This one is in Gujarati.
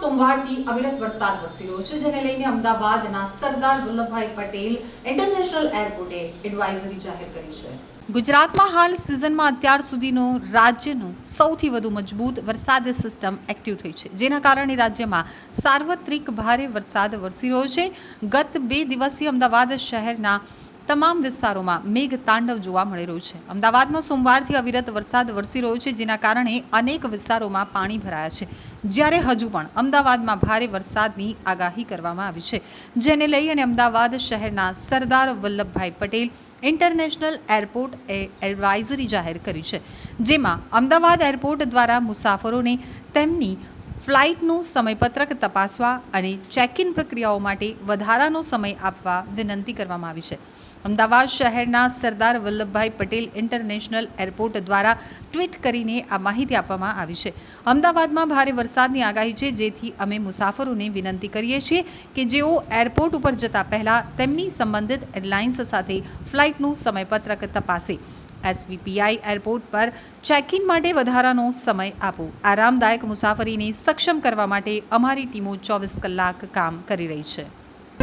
સોમવારથી અવિરત વરસાદ વરસી રહ્યો છે, જેને લઈને અમદાવાદના સરદાર વલ્લભભાઈ પટેલ ઇન્ટરનેશનલ એરપોર્ટે એડવાઇઝરી જાહેર કરી છે. ગુજરાતમાં હાલ સિઝનમાં અત્યાર સુધીનો રાજ્યનું સૌથી વધુ મજબૂત વરસાદ સિસ્ટમ એક્ટિવ થઈ છે, જેના કારણે રાજ્યમાં સાર્વત્રિક ભારે વરસાદ વરસી રહ્યો છે. ગત બે દિવસથી અમદાવાદ શહેરના તમામ વિસ્તારોમાં મેઘ તાંડવ જોવા મળી રહ્યું છે. અમદાવાદમાં સોમવારથી અવિરત વરસાદ વરસી રહ્યો છે, જેના કારણે અનેક વિસ્તારોમાં પાણી ભરાયા છે. જ્યારે હજુ પણ અમદાવાદમાં ભારે વરસાદની આગાહી કરવામાં આવી છે. જેને લઈ અને અમદાવાદ શહેરના સરદાર વલ્લભભાઈ પટેલ ઇન્ટરનેશનલ એરપોર્ટ એ એડવાઇઝરી જાહેર કરી છે. જેમાં અમદાવાદ એરપોર્ટ દ્વારા મુસાફરોને તેમની ફ્લાઇટનું સમયપત્રક તપાસવા અને ચેક ઇન પ્રક્રિયાઓ માટે વધારાનો સમય આપવા વિનંતી કરવામાં આવી છે. અમદાવાદ શહેરના સરદાર વલ્લભભાઈ પટેલ ઇન્ટરનેશનલ એરપોર્ટ દ્વારા ટ્વીટ કરીને આ માહિતી આપવામાં આવી છે. અમદાવાદમાં ભારે વરસાદની આગાહી છે, જેથી અમે મુસાફરોને વિનંતી કરીએ છીએ કે જેઓ એરપોર્ટ ઉપર જતા પહેલાં તેમની સંબંધિત એરલાઇન્સ સાથે ફ્લાઇટનું સમયપત્રક તપાસે. એસવીપીઆઈ એરપોર્ટ પર ચેક ઇન માટે વધારાનો સમય આપો. આરામદાયક મુસાફરીને સક્ષમ કરવા માટે અમારી ટીમો ચોવીસ કલાક કામ કરી રહી છે.